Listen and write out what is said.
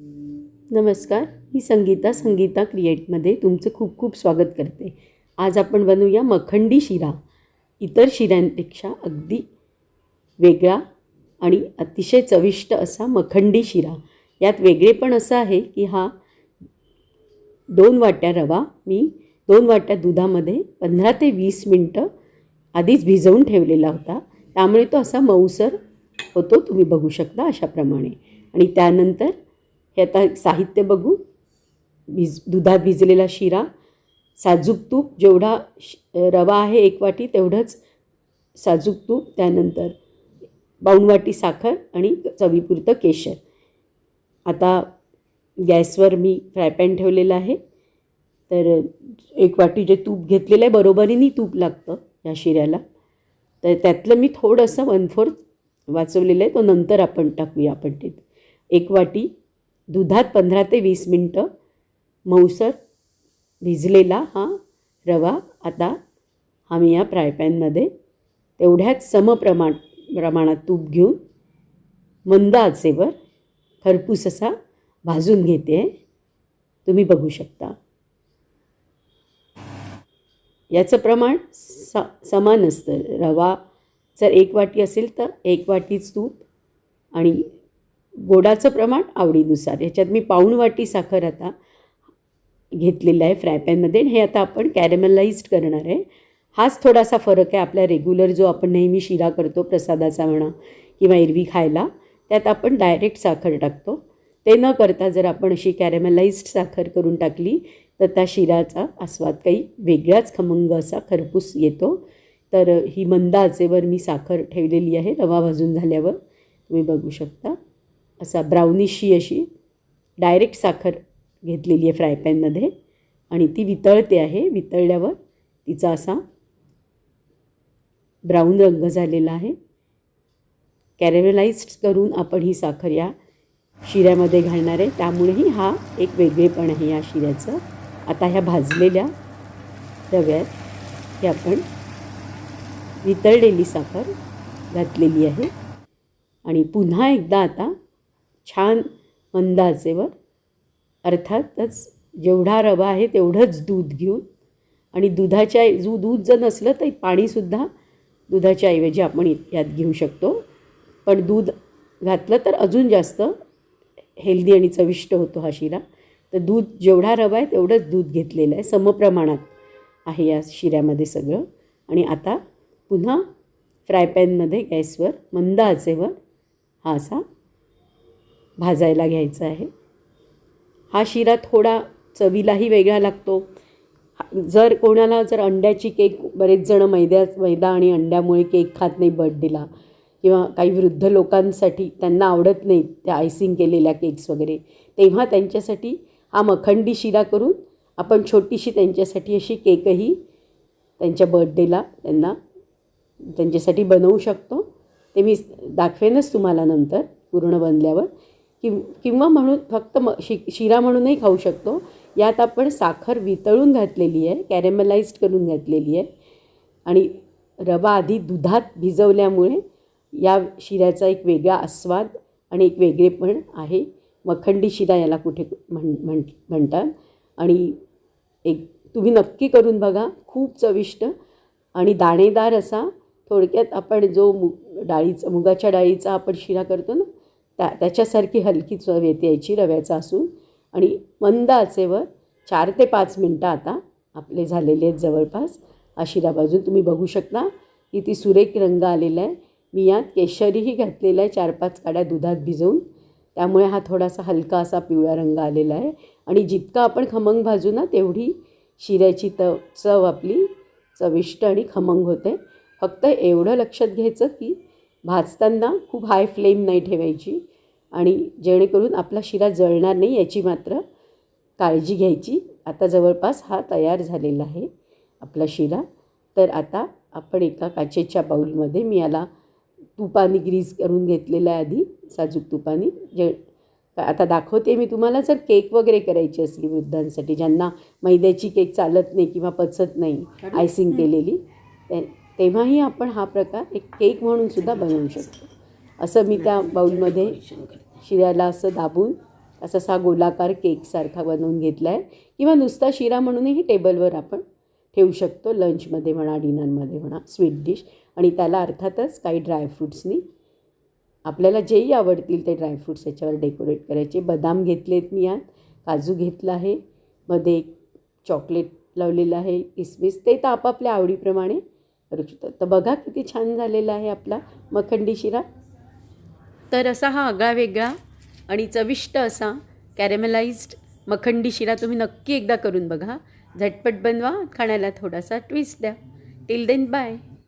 नमस्कार मी संगीता संगीता क्रिएटमध्ये तुमचं खूप खूप स्वागत करते. आज आपण बनवूया मखंडी शिरा. इतर शिऱ्यांपेक्षा अगदी वेगळा आणि अतिशय चविष्ट असा मखंडी शिरा. यात वेगळेपण असं आहे की हा दोन वाट्या रवा मी दोन वाट्या दुधामध्ये पंधरा ते वीस मिनटं आधीच भिजवून ठेवलेला होता. त्यामुळे तो असा मऊसर होतो तुम्ही बघू शकता अशाप्रमाणे. आणि त्यानंतर हे आता साहित्य बघू. भिज दुधात भिजलेला शिरा. साजूक तूप जेवढा रवा आहे एक वाटी तेवढंच साजूक तूप त्यानंतर बाऊन वाटी साखर आणि चवीपुरतं केशर. आता गॅसवर मी फ्रायपॅन ठेवलेला आहे. तर एक वाटी जे तूप घेतलेलं आहे बरोबरीने तूप लागतं या शिऱ्याला. तर त्यातलं मी थोडंसं वन फोर्थ वाचवलेलं आहे तो नंतर आपण टाकूया आपण ते. एक वाटी दुधात पंधरा ते वीस मिनटं मऊसर भिजलेला हा रवा आता आम्ही या फ्रायपॅनमध्ये तेवढ्याच समप्रमाण प्रमाणात तूप घेऊन मंद आचेवर खरपूस असा भाजून घेते. तुम्ही बघू शकता. याचं प्रमाण स समान असतं. रवा जर एक वाटी असेल तर एक वाटीच तूप आणि गोडाचं प्रमाण आवडीनुसार. ह्याच्यात मी पाऊण वाटी साखर आता घेतलेलं आहे फ्रायपॅनमध्ये हे आता आपण कॅरेमलाइज्ड करणार आहे. हाच थोडासा फरक आहे आपल्या रेग्युलर जो आपण नेहमी शिरा करतो प्रसादाचा म्हणा किंवा एरवी खायला त्यात आपण डायरेक्ट साखर टाकतो. ते न करता जर आपण अशी कॅरेमलाइज्ड साखर करून टाकली तर त्या शिराचा आस्वाद काही वेगळाच खमंग असा खरपूस येतो. तर ही मंद आचेवर मी साखर ठेवलेली आहे रवा भाजून झाल्यावर. तुम्ही बघू शकता. असा ब्राउनिशी अशी डायरेक्ट साखर घेतलेली आहे फ्रायपॅनमध्ये आणि ती वितळते आहे. वितळल्यावर तिचा असा ब्राऊन रंग झालेला आहे. कॅरेमलाइज्ड करून आपण ही साखर या शिऱ्यामध्ये घालणार आहे. त्यामुळेही हा एक वेगळेपण आहे या शिऱ्याचं. आता ह्या भाजलेल्या रव्यात हे आपण वितळलेली साखर घातलेली आहे. आणि पुन्हा एकदा आता छान मंद अर्थातच जेवढा रवा आहे तेवढंच दूध घेऊन आणि दुधाच्या जो दूध जर नसलं तर पाणीसुद्धा दुधाच्या ऐवजी आपण इ- यात घेऊ शकतो. पण दूध घातलं तर अजून जास्त हेल्दी आणि चविष्ट होतो हा शिरा. तर दूध जेवढा रवा आहे तेवढंच दूध घेतलेलं आहे. समप्रमाणात आहे या शिऱ्यामध्ये सगळं. आणि आता पुन्हा फ्रायपॅनमध्ये गॅसवर मंद आचेवर हा असा भाजायला घ्यायचं आहे. हा शिरा थोडा चवीलाही वेगळा लागतो. जर कोणाला जर अंड्याची केक बरेच जण मैद्या मैदा आणि अंड्यामुळे केक खात नाही बर्थडेला किंवा काही वृद्ध लोकांसाठी त्यांना आवडत नाही त्या आयसिंग केलेल्या केक्स वगैरे. तेव्हा त्यांच्यासाठी हा मखंडी शिरा करून आपण छोटीशी त्यांच्यासाठी अशी केकही त्यांच्या बर्थडेला त्यांना त्यांच्यासाठी बनवू शकतो. ते मी दाखवेनच तुम्हाला नंतर पूर्ण बनल्यावर. कि किंवा म्हणून फक्त म शि शिरा म्हणूनही खाऊ शकतो. यात आपण साखर वितळून घातलेली आहे कॅरेमलाइज्ड करून घातलेली आहे. आणि रवा आधी दुधात भिजवल्यामुळे या शिऱ्याचा एक वेगळा आस्वाद आणि एक वेगळेपण आहे. मखंडी शिरा याला कुठे म्हण म्हण म्हणतात. आणि एक तुम्ही नक्की करून बघा खूप चविष्ट आणि दाणेदार असा. थोडक्यात आपण जो मु डाळीचा मुगाच्या डाळीचा आपण शिरा करतो ना त्या त्याच्यासारखी हलकी चव येते याची रव्याचा असून. आणि मंद आचेवर चार ते पाच मिनटं आता आपले झालेले आहेत जवळपास. आशिरा बाजून तुम्ही बघू शकता की ती सुरेख रंग आलेला आहे. मी यात केशरीही घातलेला आहे चार पाच काड्या दुधात भिजवून. त्यामुळे हा थोडासा हलका असा पिवळा रंग आलेला आहे. आणि जितका आपण खमंग भाजू ना तेवढी शिऱ्याची त चव आपली चविष्ट आणि खमंग होते. फक्त एवढं लक्षात घ्यायचं की भाजताना खूप हाय फ्लेम नाही ठेवायची. आणि जेणेकरून आपला शिरा जळणार नाही याची मात्र काळजी घ्यायची. आता जवळपास हा तयार झालेला आहे आपला शिरा. तर आता आपण एका काचेच्या बाऊलमध्ये मी याला तुपाने ग्रीस करून घेतलेलं आहे आधी साजूक तुपाने. जे आता दाखवते मी तुम्हाला जर केक वगैरे करायची असली वृद्धांसाठी ज्यांना मैद्याची केक चालत नाही किंवा पचत नाही आयसिंग केलेली तेव्हाही आपण हा प्रकार एक केक म्हणून सुद्धा बनवू शकतो. असं मी त्या बाऊलमध्ये शिऱ्याला असं दाबून असा असा गोलाकार केकसारखा बनवून घेतला आहे किंवा नुसता शिरा म्हणूनही टेबलवर आपण ठेवू शकतो लंचमध्ये म्हणा डिनरमध्ये म्हणा स्वीट डिश. आणि त्याला अर्थातच काही ड्रायफ्रूट्सनी आपल्याला जेही आवडतील ते ड्रायफ्रूट्स याच्यावर डेकोरेट करायचे. बदाम घेतलेत मी यात काजू घेतला आहे मध्ये एक चॉकलेट लावलेलं आहे किसमिस. ते तर आपापल्या आवडीप्रमाणे करू शकतात तर बघा किती छान झालेला आहे आपला मखंडी शिरा. तर असा हा आगळा वेगळा आणि चविष्ट असा कॅरेमलाइज्ड मखंडी शिरा तुम्ही नक्की एकदा करून बघा. झटपट बनवा खाण्याला थोडासा ट्विस्ट द्या. Till then bye